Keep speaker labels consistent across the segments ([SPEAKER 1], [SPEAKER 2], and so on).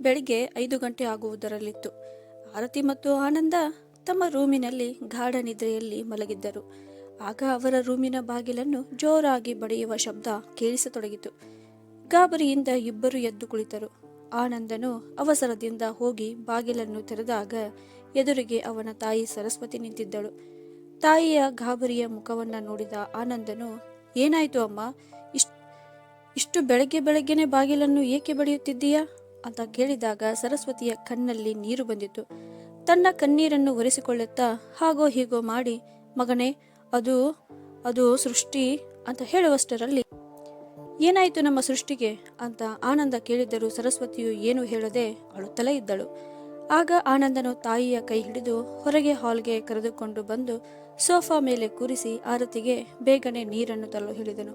[SPEAKER 1] ಬೆಳಿಗ್ಗೆ ಐದು ಗಂಟೆ ಆಗುವುದರಲ್ಲಿತ್ತು. ಆರತಿ ಮತ್ತು ಆನಂದ ತಮ್ಮ ರೂಮಿನಲ್ಲಿ ಗಾಢ ನಿದ್ರೆಯಲ್ಲಿ ಮಲಗಿದ್ದರು. ಆಗ ಅವರ ರೂಮಿನ ಬಾಗಿಲನ್ನು ಜೋರಾಗಿ ಬಡಿಯುವ ಶಬ್ದ ಕೇಳಿಸತೊಡಗಿತು. ಗಾಬರಿಯಿಂದ ಇಬ್ಬರು ಎದ್ದು ಕುಳಿತರು. ಆನಂದನು ಅವಸರದಿಂದ ಹೋಗಿ ಬಾಗಿಲನ್ನು ತೆರೆದಾಗ ಎದುರಿಗೆ ಅವನ ತಾಯಿ ಸರಸ್ವತಿ ನಿಂತಿದ್ದಳು. ತಾಯಿಯ ಗಾಬರಿಯ ಮುಖವನ್ನ ನೋಡಿದ ಆನಂದನು, ಏನಾಯ್ತು ಅಮ್ಮ? ಇಷ್ಟು ಇಷ್ಟು ಬೆಳಗ್ಗೆ ಬೆಳಗ್ಗೆನೆ ಬಾಗಿಲನ್ನು ಏಕೆ ಬಡಿಯುತ್ತಿದ್ದೀಯಾ? ಅಂತ ಕೇಳಿದಾಗ ಸರಸ್ವತಿಯ ಕಣ್ಣಲ್ಲಿ ನೀರು ಬಂದಿತು ತನ್ನ ಕಣ್ಣೀರನ್ನು ಒರೆಸಿಕೊಳ್ಳುತ್ತಾ ಹಾಗೋ ಹೀಗೋ ಮಾಡಿ, ಮಗನೇ, ಅದು ಅದು ಸೃಷ್ಟಿ ಅಂತ ಹೇಳುವಷ್ಟರಲ್ಲಿ, ಏನಾಯಿತು ನಮ್ಮ ಸೃಷ್ಟಿಗೆ? ಅಂತ ಆನಂದ ಕೇಳಿದರೂ ಸರಸ್ವತಿಯು ಏನು ಹೇಳದೆ ಅಳುತ್ತಲೇ ಇದ್ದಳು. ಆಗ ಆನಂದನು ತಾಯಿಯ ಕೈ ಹಿಡಿದು ಹೊರಗೆ ಹಾಲ್ಗೆ ಕರೆದುಕೊಂಡು ಬಂದು ಸೋಫಾ ಮೇಲೆ ಕೂರಿಸಿ ಆರತಿಗೆ ಬೇಗನೆ ನೀರನ್ನು ತರಲು ಹೇಳಿದನು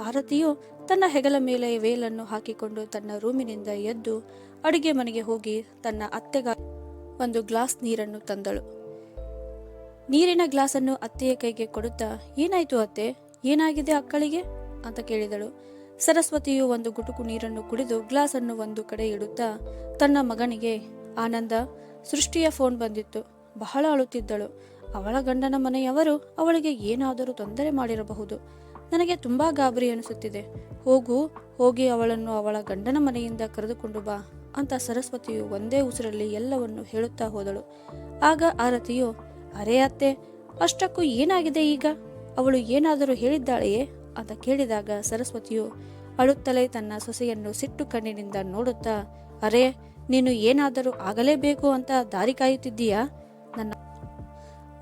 [SPEAKER 1] ಆರತಿಯು ತನ್ನ ಹೆಗಲ ಮೇಲೆ ವೇಲನ್ನು ಹಾಕಿಕೊಂಡು ತನ್ನ ರೂಮಿನಿಂದ ಎದ್ದು ಅಡುಗೆ ಮನೆಗೆ ಹೋಗಿ ತನ್ನ ಅತ್ತೆಗ ಒಂದು ಗ್ಲಾಸ್ ನೀರನ್ನು ತಂದಳು. ನೀರಿನ ಗ್ಲಾಸನ್ನು ಅತ್ತೆಯ ಕೈಗೆ ಕೊಡುತ್ತಾ, ಏನಾಯ್ತು ಅತ್ತೆ? ಏನಾಗಿದೆ ಅಕ್ಕಳಿಗೆ? ಅಂತ ಕೇಳಿದಳು. ಸರಸ್ವತಿಯು ಒಂದು ಗುಟುಕು ನೀರನ್ನು ಕುಡಿದು ಗ್ಲಾಸನ್ನು ಒಂದು ಕಡೆ ಇಡುತ್ತಾ, ತನ್ನ ಮಗನಿಗೆ, ಆನಂದ, ಸೃಷ್ಟಿಯ ಫೋನ್ ಬಂದಿತ್ತು. ಬಹಳ ಅಳುತ್ತಿದ್ದಳು. ಅವಳ ಗಂಡನ ಮನೆಯವರು ಅವಳಿಗೆ ಏನಾದರೂ ತೊಂದರೆ ಮಾಡಿರಬಹುದು. ನನಗೆ ತುಂಬಾ ಗಾಬರಿ ಅನಿಸುತ್ತಿದೆ. ಹೋಗು, ಹೋಗಿ ಅವಳನ್ನು ಅವಳ ಗಂಡನ ಮನೆಯಿಂದ ಕರೆದುಕೊಂಡು ಬಾ ಅಂತ ಸರಸ್ವತಿಯು ಒಂದೇ ಉಸಿರಲ್ಲಿ ಎಲ್ಲವನ್ನು ಹೇಳುತ್ತಾ ಹೋದಳು. ಆಗ ಆರತಿಯು, ಅರೆ ಅತ್ತೆ, ಅಷ್ಟಕ್ಕೂ ಏನಾಗಿದೆ ಈಗ? ಅವಳು ಏನಾದರೂ ಹೇಳಿದ್ದಾಳೆಯೇ? ಅಂತ ಕೇಳಿದಾಗ ಸರಸ್ವತಿಯು ಅಳುತ್ತಲೇ ತನ್ನ ಸೊಸೆಯನ್ನು ಸಿಟ್ಟು ಕಣ್ಣಿನಿಂದ ನೋಡುತ್ತಾ, ಅರೆ, ನೀನು ಏನಾದರೂ ಆಗಲೇಬೇಕು ಅಂತ ದಾರಿ ಕಾಯುತ್ತಿದ್ದೀಯಾ? ನನ್ನ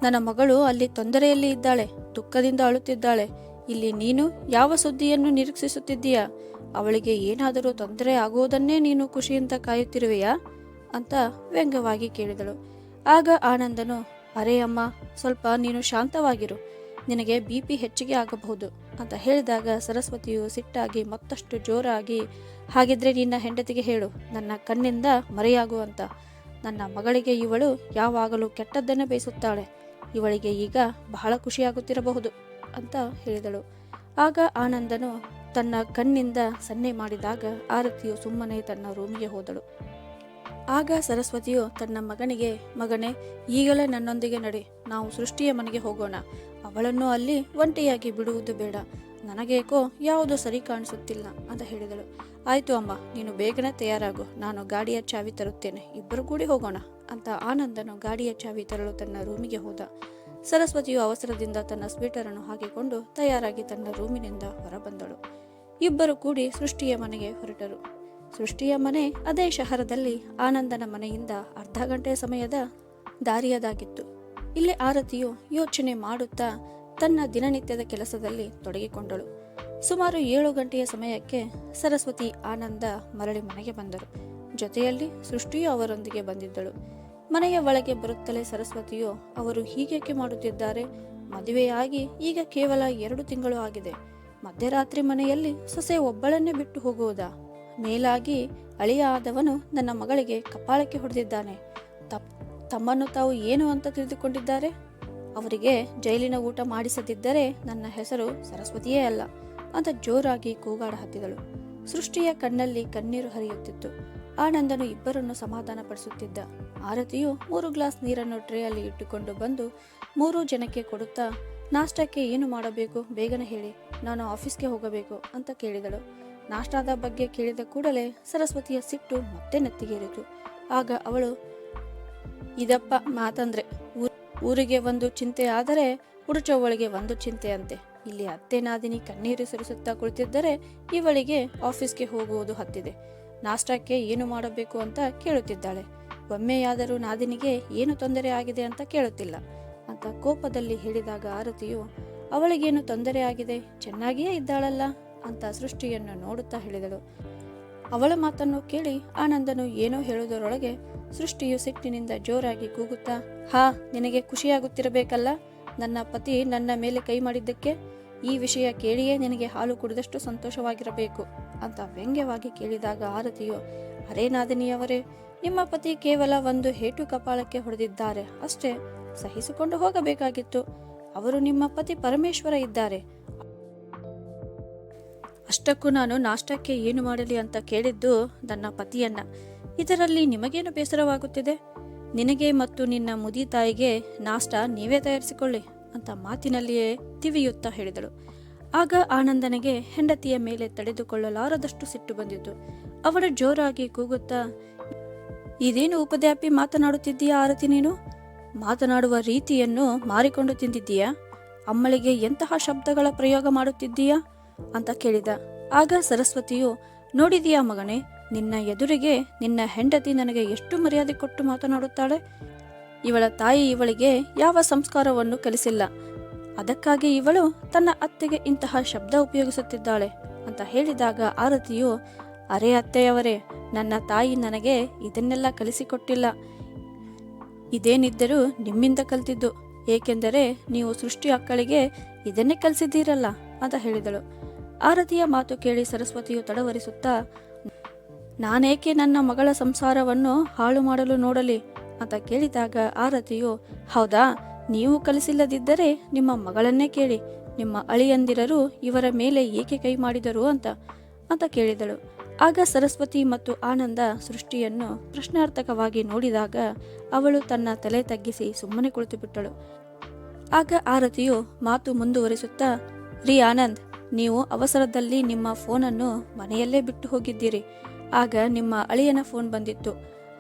[SPEAKER 1] ನನ್ನ ಮಗಳು ಅಲ್ಲಿ ತೊಂದರೆಯಲ್ಲಿ ಇದ್ದಾಳೆ, ದುಃಖದಿಂದ ಅಳುತ್ತಿದ್ದಾಳೆ. ಇಲ್ಲಿ ನೀನು ಯಾವ ಸುದ್ದಿಯನ್ನು ನಿರೀಕ್ಷಿಸುತ್ತಿದ್ದೀಯಾ? ಅವಳಿಗೆ ಏನಾದರೂ ತೊಂದರೆ ಆಗುವುದನ್ನೇ ನೀನು ಖುಷಿಯಿಂದ ಕಾಯುತ್ತಿರುವೆಯಾ? ಅಂತ ವ್ಯಂಗ್ಯವಾಗಿ ಕೇಳಿದಳು. ಆಗ ಆನಂದನು, ಅರೆ ಅಮ್ಮ, ಸ್ವಲ್ಪ ನೀನು ಶಾಂತವಾಗಿರು. ನಿನಗೆ ಬಿ ಪಿ ಹೆಚ್ಚಿಗೆ ಆಗಬಹುದು ಅಂತ ಹೇಳಿದಾಗ ಸರಸ್ವತಿಯು ಸಿಟ್ಟಾಗಿ ಮತ್ತಷ್ಟು ಜೋರಾಗಿ, ಹಾಗಿದ್ರೆ ನಿನ್ನ ಹೆಂಡತಿಗೆ ಹೇಳು, ನನ್ನ ಕಣ್ಣಿಂದ ಮರೆಯಾಗುವಂತ ನನ್ನ ಮಗಳಿಗೆ ಇವಳು ಯಾವಾಗಲೂ ಕೆಟ್ಟದ್ದನ್ನೇ ಬಯಸುತ್ತಾಳೆ. ಇವಳಿಗೆ ಈಗ ಬಹಳ ಖುಷಿಯಾಗುತ್ತಿರಬಹುದು. ಅಂತ ಹೇಳಿದಳು. ಆಗ ಆನಂದನು ತನ್ನ ಕಣ್ಣಿಂದ ಸನ್ನೆ ಮಾಡಿದಾಗ ಆರತಿಯು ಸುಮ್ಮನೆ ತನ್ನ ರೂಮಿಗೆ ಹೋದಳು. ಆಗ ಸರಸ್ವತಿಯು ತನ್ನ ಮಗನಿಗೆ, ಮಗನೇ, ಈಗಲೇ ನನ್ನೊಂದಿಗೆ ನಡೆ. ನಾವು ಸೃಷ್ಟಿಯ ಮನೆಗೆ ಹೋಗೋಣ. ಅವಳನ್ನು ಅಲ್ಲಿ ಒಂಟಿಯಾಗಿ ಬಿಡುವುದು ಬೇಡ. ನನಗೇಕೋ ಯಾವುದು ಸರಿ ಕಾಣಿಸುತ್ತಿಲ್ಲ ಅಂತ ಹೇಳಿದಳು. ಆಯ್ತು ಅಮ್ಮ, ನೀನು ಬೇಗನೆ ತಯಾರಾಗು. ನಾನು ಗಾಡಿಯ ಚಾವಿ ತರುತ್ತೇನೆ. ಇಬ್ಬರು ಕೂಡಿ ಹೋಗೋಣ ಅಂತ ಆನಂದನು ಗಾಡಿಯ ಚಾವಿ ತರಲು ತನ್ನ ರೂಮಿಗೆ ಹೋದ. ಸರಸ್ವತಿಯು ಅವಸರದಿಂದ ತನ್ನ ಸ್ವೀಟರನ್ನು ಹಾಕಿಕೊಂಡು ತಯಾರಾಗಿ ತನ್ನ ರೂಮಿನಿಂದ ಹೊರಬಂದಳು. ಇಬ್ಬರು ಕೂಡಿ ಸೃಷ್ಟಿಯ ಮನೆಗೆ ಹೊರಟರು. ಸೃಷ್ಟಿಯ ಮನೆ ಅದೇ ಶಹರದಲ್ಲಿ ಆನಂದನ ಮನೆಯಿಂದ ಅರ್ಧ ಗಂಟೆ ಸಮಯದ ದಾರಿಯದಾಗಿತ್ತು. ಇಲ್ಲಿ ಆರತಿಯು ಯೋಚನೆ ಮಾಡುತ್ತಾ ತನ್ನ ದಿನನಿತ್ಯದ ಕೆಲಸದಲ್ಲಿ ತೊಡಗಿಕೊಂಡಳು. ಸುಮಾರು ಏಳು ಗಂಟೆಯ ಸಮಯಕ್ಕೆ ಸರಸ್ವತಿ ಆನಂದ ಮರಳಿ ಮನೆಗೆ ಬಂದರು. ಜೊತೆಯಲ್ಲಿ ಸೃಷ್ಟಿಯು ಅವರೊಂದಿಗೆ ಬಂದಿದ್ದಳು. ಮನೆಯ ಒಳಗೆ ಬರುತ್ತಲೇ ಸರಸ್ವತಿಯು ಅವರು ಹೀಗೇಕೆ ಮಾಡುತ್ತಿದ್ದಾರೆ? ಮದುವೆಯಾಗಿ ಈಗ ಕೇವಲ ಎರಡು ತಿಂಗಳು ಆಗಿದೆ. ಮಧ್ಯರಾತ್ರಿ ಮನೆಯಲ್ಲಿ ಸೊಸೆ ಒಬ್ಬಳನ್ನೇ ಬಿಟ್ಟು ಹೋಗುವುದಾ? ಮೇಲಾಗಿ ಅಳಿಯ ಆದವನು ನನ್ನ ಮಗಳಿಗೆ ಕಪಾಳಕ್ಕೆ ಹೊಡೆದಿದ್ದಾನೆ. ತಪ್, ತಮ್ಮನ್ನು ತಾವು ಏನು ಅಂತ ತಿಳಿದುಕೊಂಡಿದ್ದಾರೆ? ಅವರಿಗೆ ಜೈಲಿನ ಊಟ ಮಾಡಿಸದಿದ್ದರೆ ನನ್ನ ಹೆಸರು ಸರಸ್ವತಿಯೇ ಅಲ್ಲ ಅಂತ ಜೋರಾಗಿ ಕೂಗಾಡ ಹತ್ತಿದಳು. ಸೃಷ್ಟಿಯ ಕಣ್ಣಲ್ಲಿ ಕಣ್ಣೀರು ಹರಿಯುತ್ತಿತ್ತು. ಆನಂದನು ಇಬ್ಬರನ್ನು ಸಮಾಧಾನಪಡಿಸುತ್ತಿದ್ದ. ಆರತಿಯು ಮೂರು ಗ್ಲಾಸ್ ನೀರನ್ನು ಟ್ರೇಯಲ್ಲಿ ಇಟ್ಟುಕೊಂಡು ಬಂದು ಮೂರು ಜನಕ್ಕೆ ಕೊಡುತ್ತಾ, ನಾಷ್ಟಕ್ಕೆ ಏನು ಮಾಡಬೇಕು? ಬೇಗನೆ ಹೇಳಿ. ನಾನು ಆಫೀಸ್ಗೆ ಹೋಗಬೇಕು ಅಂತ ಕೇಳಿದಳು. ನಾಷ್ಟದ ಬಗ್ಗೆ ಕೇಳಿದ ಕೂಡಲೇ ಸರಸ್ವತಿಯ ಸಿಟ್ಟು ಮತ್ತೆ ನೆತ್ತಿಗೇರಿತು. ಆಗ ಅವಳು, ಇದಪ್ಪ, ಮಾತಂದ್ರೆ ಊರಿಗೆ ಒಂದು ಚಿಂತೆ ಆದರೆ ಹುಡುಚವಳಿಗೆ ಒಂದು ಚಿಂತೆ ಅಂತೆ ಇಲ್ಲಿ ಅತ್ತೆ ನಾದಿನಿ ಕಣ್ಣೀರು ಸುರಿಸುತ್ತಾ ಕುಳಿತಿದ್ದರೆ ಇವಳಿಗೆ ಆಫೀಸ್ಗೆ ಹೋಗುವುದು ಹತ್ತಿದೆ. ನಾಷ್ಟಕ್ಕೆ ಏನು ಮಾಡಬೇಕು ಅಂತ ಕೇಳುತ್ತಿದ್ದಾಳೆ. ಒಮ್ಮೆಯಾದರೂ ನಾದಿನಿಗೆ ಏನು ತೊಂದರೆ ಆಗಿದೆ ಅಂತ ಕೇಳುತ್ತಿಲ್ಲ. ಅಂತ ಕೋಪದಲ್ಲಿ ಹೇಳಿದಾಗ ಆರತಿಯು, ಅವಳಿಗೇನು ತೊಂದರೆ ಆಗಿದೆ? ಚೆನ್ನಾಗಿಯೇ ಇದ್ದಾಳಲ್ಲ? ಅಂತ ಸೃಷ್ಟಿಯನ್ನು ನೋಡುತ್ತಾ ಹೇಳಿದಳು. ಅವಳ ಮಾತನ್ನು ಕೇಳಿ ಆನಂದನು ಏನೋ ಹೇಳುವುದರೊಳಗೆ ಸೃಷ್ಟಿಯು ಸಿಟ್ಟಿನಿಂದ ಜೋರಾಗಿ ಕೂಗುತ್ತಾ, ಹಾ, ನಿನಗೆ ಖುಷಿಯಾಗುತ್ತಿರಬೇಕಲ್ಲ? ನನ್ನ ಪತಿ ನನ್ನ ಮೇಲೆ ಕೈ ಮಾಡಿದ್ದಕ್ಕೆ ಈ ವಿಷಯ ಕೇಳಿಯೇ ನಿನಗೆ ಹಾಲು ಕುಡಿದಷ್ಟು ಸಂತೋಷವಾಗಿರಬೇಕು. ಅಂತ ವ್ಯಂಗ್ಯವಾಗಿ ಕೇಳಿದಾಗ ಆರತಿಯು, ಅರೇ ನಾದಿನಿಯವರೇ, ನಿಮ್ಮ ಪತಿ ಕೇವಲ ಒಂದು ಹೇಟು ಕಪಾಳಕ್ಕೆ ಹೊಡೆದಿದ್ದಾರೆ. ಅಷ್ಟೇ, ಸಹಿಸಿಕೊಂಡು ಹೋಗಬೇಕಾಗಿತ್ತು. ಅವರು ನಿಮ್ಮ ಪತಿ ಪರಮೇಶ್ವರ ಇದ್ದಾರೆ. ಅಷ್ಟಕ್ಕೂ ನಾನು ನಾಷ್ಟಕ್ಕೆ ಏನು ಮಾಡಲಿ ಅಂತ ಕೇಳಿದ್ದು ನನ್ನ ಪತಿಯನ್ನ. ಇದರಲ್ಲಿ ನಿಮಗೇನು ಬೇಸರವಾಗುತ್ತಿದೆ? ನಿನಗೆ ಮತ್ತು ನಿನ್ನ ಮುದಿ ತಾಯಿಗೆ ನಾಷ್ಟ ನೀವೇ ತಯಾರಿಸಿಕೊಳ್ಳಿ ಅಂತ ಮಾತಿನಲ್ಲಿಯೇ ತಿವಿಯುತ್ತಾ ಹೇಳಿದಳು. ಆಗ ಆನಂದನಿಗೆ ಹೆಂಡತಿಯ ಮೇಲೆ ತಡೆದುಕೊಳ್ಳಲಾರದಷ್ಟು ಸಿಟ್ಟು ಬಂದಿತು. ಅವರ ಜೋರಾಗಿ ಕೂಗುತ್ತಾ, ಇದೇನು ಉಪದ್ಯಾಪಿ ಮಾತನಾಡುತ್ತಿದ್ದೀಯಾ ಆರತಿ ನೀನು? ಮಾತನಾಡುವ ರೀತಿಯನ್ನು ಮಾರಿಕೊಂಡು ತಿಂದಿದ್ದೀಯಾ? ಅಮ್ಮಳಿಗೆ ಎಂತಹ ಶಬ್ದಗಳ ಪ್ರಯೋಗ ಮಾಡುತ್ತಿದ್ದೀಯಾ? ಅಂತ ಕೇಳಿದ. ಆಗ ಸರಸ್ವತಿಯು, ನೋಡಿದೀಯಾ ಮಗನೇ, ನಿನ್ನ ಎದುರಿಗೆ ನಿನ್ನ ಹೆಂಡತಿ ನನಗೆ ಎಷ್ಟು ಮರ್ಯಾದೆ ಕೊಟ್ಟು ಮಾತನಾಡುತ್ತಾಳೆ? ಇವಳ ತಾಯಿ ಇವಳಿಗೆ ಯಾವ ಸಂಸ್ಕಾರವನ್ನು ಕಲಿಸಿಲ್ಲ. ಅದಕ್ಕಾಗಿ ಇವಳು ತನ್ನ ಅತ್ತೆಗೆ ಇಂತಹ ಶಬ್ದ ಉಪಯೋಗಿಸುತ್ತಿದ್ದಾಳೆ ಅಂತ ಹೇಳಿದಾಗ ಆರತಿಯು, ಅರೆ ಅತ್ತೆಯವರೇ, ನನ್ನ ತಾಯಿ ನನಗೆ ಇದನ್ನೆಲ್ಲ ಕಲಿಸಿಕೊಟ್ಟಿಲ್ಲ. ಇದೇನಿದ್ದರೂ ನಿಮ್ಮಿಂದ ಕಲ್ತಿದ್ದು. ಏಕೆಂದರೆ ನೀವು ಸೃಷ್ಟಿ ಅಕ್ಕಳಿಗೆ ಇದನ್ನೇ ಕಲಿಸಿದ್ದೀರಲ್ಲ ಅಂತ ಹೇಳಿದಳು. ಆರತಿಯ ಮಾತು ಕೇಳಿ ಸರಸ್ವತಿಯು ತಡವರಿಸುತ್ತಾ, ನಾನೇಕೆ ನನ್ನ ಮಗಳ ಸಂಸಾರವನ್ನು ಹಾಳು ಮಾಡಲು ನೋಡಲಿ? ಅಂತ ಕೇಳಿದಾಗ ಆರತಿಯು, ಹೌದಾ? ನೀವು ಕಲಿಸಿಲ್ಲದಿದ್ದರೆ ನಿಮ್ಮ ಮಗಳನ್ನೇ ಕೇಳಿ, ನಿಮ್ಮ ಅಳಿಯಂದಿರರು ಇವರ ಮೇಲೆ ಏಕೆ ಕೈ ಮಾಡಿದರು ಅಂತ ಅಂತ ಕೇಳಿದಳು. ಆಗ ಸರಸ್ವತಿ ಮತ್ತು ಆನಂದ ಸೃಷ್ಟಿಯನ್ನು ಪ್ರಶ್ನಾರ್ಥಕವಾಗಿ ನೋಡಿದಾಗ ಅವಳು ತನ್ನ ತಲೆ ತಗ್ಗಿಸಿ ಸುಮ್ಮನೆ ಕುಳಿತುಬಿಟ್ಟಳು. ಆಗ ಆರತಿಯು ಮಾತು ಮುಂದುವರಿಸುತ್ತಾ, ರೀ ಆನಂದ್, ನೀವು ಅವಸರದಲ್ಲಿ ನಿಮ್ಮ ಫೋನನ್ನು ಮನೆಯಲ್ಲೇ ಬಿಟ್ಟು ಹೋಗಿದ್ದೀರಿ. ಆಗ ನಿಮ್ಮ ಅಳಿಯನ ಫೋನ್ ಬಂದಿತ್ತು.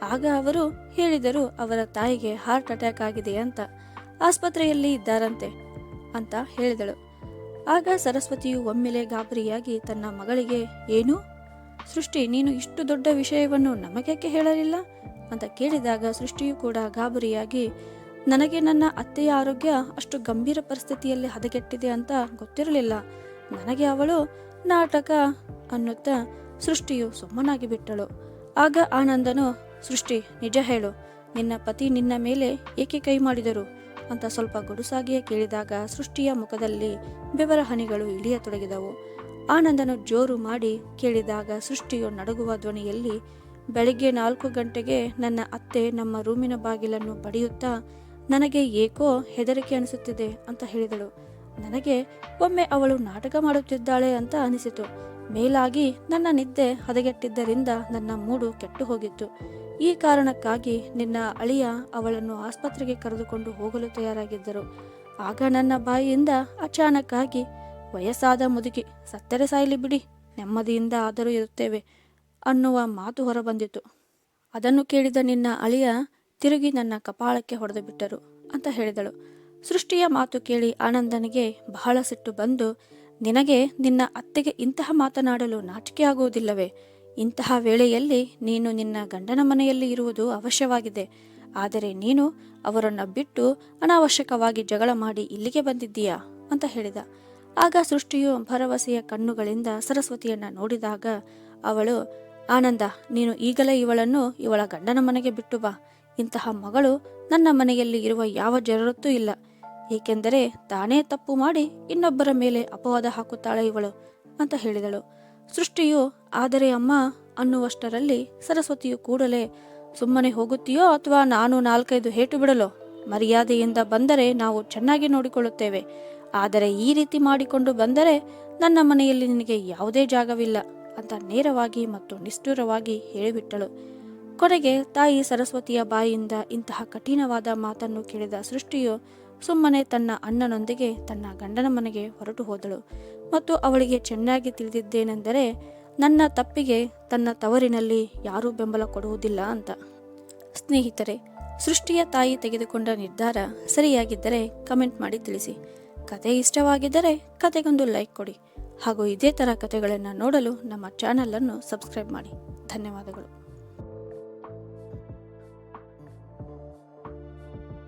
[SPEAKER 1] ಆಗ ಅವರು ಹೇಳಿದರು, ಅವರ ತಾಯಿಗೆ ಹಾರ್ಟ್ ಅಟ್ಯಾಕ್ ಆಗಿದೆ ಅಂತ. ಆಸ್ಪತ್ರೆಯಲ್ಲಿ ಇದ್ದಾರಂತೆ ಅಂತ ಹೇಳಿದಳು. ಆಗ ಸರಸ್ವತಿಯು ಒಮ್ಮೆಲೆ ಗಾಬರಿಯಾಗಿ ತನ್ನ ಮಗಳಿಗೆ, ಏನು? ಸೃಷ್ಟಿ, ನೀನು ಇಷ್ಟು ದೊಡ್ಡ ವಿಷಯವನ್ನು ನಮಗೇಕೆ ಹೇಳಲಿಲ್ಲ? ಅಂತ ಕೇಳಿದಾಗ ಸೃಷ್ಟಿಯು ಕೂಡ ಗಾಬರಿಯಾಗಿ, ನನಗೆ ನನ್ನ ಅತ್ತೆಯ ಆರೋಗ್ಯ ಅಷ್ಟು ಗಂಭೀರ ಪರಿಸ್ಥಿತಿಯಲ್ಲಿ ಹದಗೆಟ್ಟಿದೆ ಅಂತ ಗೊತ್ತಿರಲಿಲ್ಲ. ನನಗೆ ಅವಳು ನಾಟಕ ಅನ್ನುತ್ತಾ ಸೃಷ್ಟಿಯು ಸುಮ್ಮನಾಗಿ ಬಿಟ್ಟಳು. ಆಗ ಆನಂದನು, ಸೃಷ್ಟಿ, ನಿಜ ಹೇಳು. ನಿನ್ನ ಪತಿ ನಿನ್ನ ಮೇಲೆ ಏಕೆ ಕೈ ಮಾಡಿದರು? ಅಂತ ಸ್ವಲ್ಪ ಗುಡುಸಾಗಿಯೇ ಕೇಳಿದಾಗ ಸೃಷ್ಟಿಯ ಮುಖದಲ್ಲಿ ಬೆವರ ಹನಿಗಳು ಇಳಿಯತೊಡಗಿದವು. ಆನಂದನು ಜೋರು ಮಾಡಿ ಕೇಳಿದಾಗ ಸೃಷ್ಟಿಯು ನಡುಗುವ ಧ್ವನಿಯಲ್ಲಿ, ಬೆಳಿಗ್ಗೆ ನಾಲ್ಕು ಗಂಟೆಗೆ ನನ್ನ ಅತ್ತೆ ನಮ್ಮ ರೂಮಿನ ಬಾಗಿಲನ್ನು ಬಡಿಯುತ್ತಾ ನನಗೆ ಏಕೋ ಹೆದರಿಕೆ ಅನಿಸುತ್ತಿದೆ ಅಂತ ಹೇಳಿದಳು. ನನಗೆ ಒಮ್ಮೆ ಅವಳು ನಾಟಕ ಮಾಡುತ್ತಿದ್ದಾಳೆ ಅಂತ ಅನಿಸಿತು. ಮೇಲಾಗಿ ನನ್ನ ನಿದ್ದೆ ಹದಗೆಟ್ಟಿದ್ದರಿಂದ ನನ್ನ ಮೂಡು ಕೆಟ್ಟು ಹೋಗಿತ್ತು ಈ ಕಾರಣಕ್ಕಾಗಿ ನಿನ್ನ ಅಳಿಯ ಅವಳನ್ನು ಆಸ್ಪತ್ರೆಗೆ ಕರೆದುಕೊಂಡು ಹೋಗಲು ತಯಾರಾಗಿದ್ದರು. ಆಗ ನನ್ನ ಬಾಯಿಯಿಂದ ಅಚಾನಕ್ಕಾಗಿ, ವಯಸ್ಸಾದ ಮುದುಕಿ, ಸತ್ತರೆ ಸಾಯಲಿ ಬಿಡಿ, ನೆಮ್ಮದಿಯಿಂದ ಆದರೂ ಇರುತ್ತೇವೆ, ಅನ್ನುವ ಮಾತು ಹೊರಬಂದಿತು. ಅದನ್ನು ಕೇಳಿದ ನಿನ್ನ ಅಳಿಯ ತಿರುಗಿ ನನ್ನ ಕಪಾಳಕ್ಕೆ ಹೊಡೆದು ಬಿಟ್ಟರು ಅಂತ ಹೇಳಿದಳು. ಸೃಷ್ಟಿಯ ಮಾತು ಕೇಳಿ ಆನಂದನಿಗೆ ಬಹಳ ಸಿಟ್ಟು ಬಂದು ನಿನಗೆ ನಿನ್ನ ಅತ್ತೆಗೆ ಇಂತಹ ಮಾತನಾಡಲು ನಾಚಿಕೆ ಆಗುವುದಿಲ್ಲವೇ? ಇಂತಹ ವೇಳೆಯಲ್ಲಿ ನೀನು ನಿನ್ನ ಗಂಡನ ಮನೆಯಲ್ಲಿ ಇರುವುದು ಅವಶ್ಯವಾಗಿದೆ. ಆದರೆ ನೀನು ಅವರನ್ನು ಬಿಟ್ಟು ಅನಾವಶ್ಯಕವಾಗಿ ಜಗಳ ಮಾಡಿ ಇಲ್ಲಿಗೆ ಬಂದಿದ್ದೀಯಾ? ಅಂತ ಹೇಳಿದ. ಆಗ ಸೃಷ್ಟಿಯು ಭರವಸೆಯ ಕಣ್ಣುಗಳಿಂದ ಸರಸ್ವತಿಯನ್ನ ನೋಡಿದಾಗ ಅವಳು, ಆನಂದ, ನೀನು ಈಗಲೇ ಇವಳನ್ನು ಇವಳ ಗಂಡನ ಮನೆಗೆ ಬಿಟ್ಟು ಬಾ. ಇಂತಹ ಮಗಳು ನನ್ನ ಮನೆಯಲ್ಲಿ ಇರುವ ಯಾವ ಜರರತ್ತೂ ಇಲ್ಲ. ಏಕೆಂದರೆ ತಾನೇ ತಪ್ಪು ಮಾಡಿ ಇನ್ನೊಬ್ಬರ ಮೇಲೆ ಅಪವಾದ ಹಾಕುತ್ತಾಳೆ ಇವಳು ಅಂತ ಹೇಳಿದಳು. ಸೃಷ್ಟಿಯು, ಆದರೆ ಅಮ್ಮ, ಅನ್ನುವಷ್ಟರಲ್ಲಿ ಸರಸ್ವತಿಯು ಕೂಡಲೇ, ಸುಮ್ಮನೆ ಹೋಗುತ್ತೀಯೋ ಅಥವಾ ನಾನು ನಾಲ್ಕೈದು ಹೇಟು ಬಿಡಲೋ? ಮರ್ಯಾದೆಯಿಂದ ಬಂದರೆ ನಾವು ಚೆನ್ನಾಗಿ ನೋಡಿಕೊಳ್ಳುತ್ತೇವೆ. ಆದರೆ ಈ ರೀತಿ ಮಾಡಿಕೊಂಡು ಬಂದರೆ ನನ್ನ ಮನೆಯಲ್ಲಿ ನಿನಗೆ ಯಾವುದೇ ಜಾಗವಿಲ್ಲ ಅಂತ ನೇರವಾಗಿ ಮತ್ತು ನಿಷ್ಠುರವಾಗಿ ಹೇಳಿಬಿಟ್ಟಳು. ಕೊನೆಗೆ ತಾಯಿ ಸರಸ್ವತಿಯ ಬಾಯಿಯಿಂದ ಇಂತಹ ಕಠಿಣವಾದ ಮಾತನ್ನು ಕೇಳಿದ ಸೃಷ್ಟಿಯು ಸುಮ್ಮನೆ ತನ್ನ ಅಣ್ಣನೊಂದಿಗೆ ತನ್ನ ಗಂಡನ ಮನೆಗೆ ಹೊರಟು ಹೋದಳು. ಮತ್ತು ಅವಳಿಗೆ ಚೆನ್ನಾಗಿ ತಿಳಿದಿದ್ದೇನೆಂದರೆ, ನನ್ನ ತಪ್ಪಿಗೆ ತನ್ನ ತವರಿನಲ್ಲಿ ಯಾರೂ ಬೆಂಬಲ ಕೊಡುವುದಿಲ್ಲ ಅಂತ. ಸ್ನೇಹಿತರೆ, ಸೃಷ್ಟಿಯ ತಾಯಿ ತೆಗೆದುಕೊಂಡ ನಿರ್ಧಾರ ಸರಿಯಾಗಿದ್ದರೆ ಕಮೆಂಟ್ ಮಾಡಿ ತಿಳಿಸಿ. ಕತೆ ಇಷ್ಟವಾಗಿದ್ದರೆ ಕತೆಗೊಂದು ಲೈಕ್ ಕೊಡಿ. ಹಾಗೂ ಇದೇ ಥರ ಕತೆಗಳನ್ನು ನೋಡಲು ನಮ್ಮ ಚಾನಲನ್ನು ಸಬ್ಸ್ಕ್ರೈಬ್ ಮಾಡಿ. ಧನ್ಯವಾದಗಳು.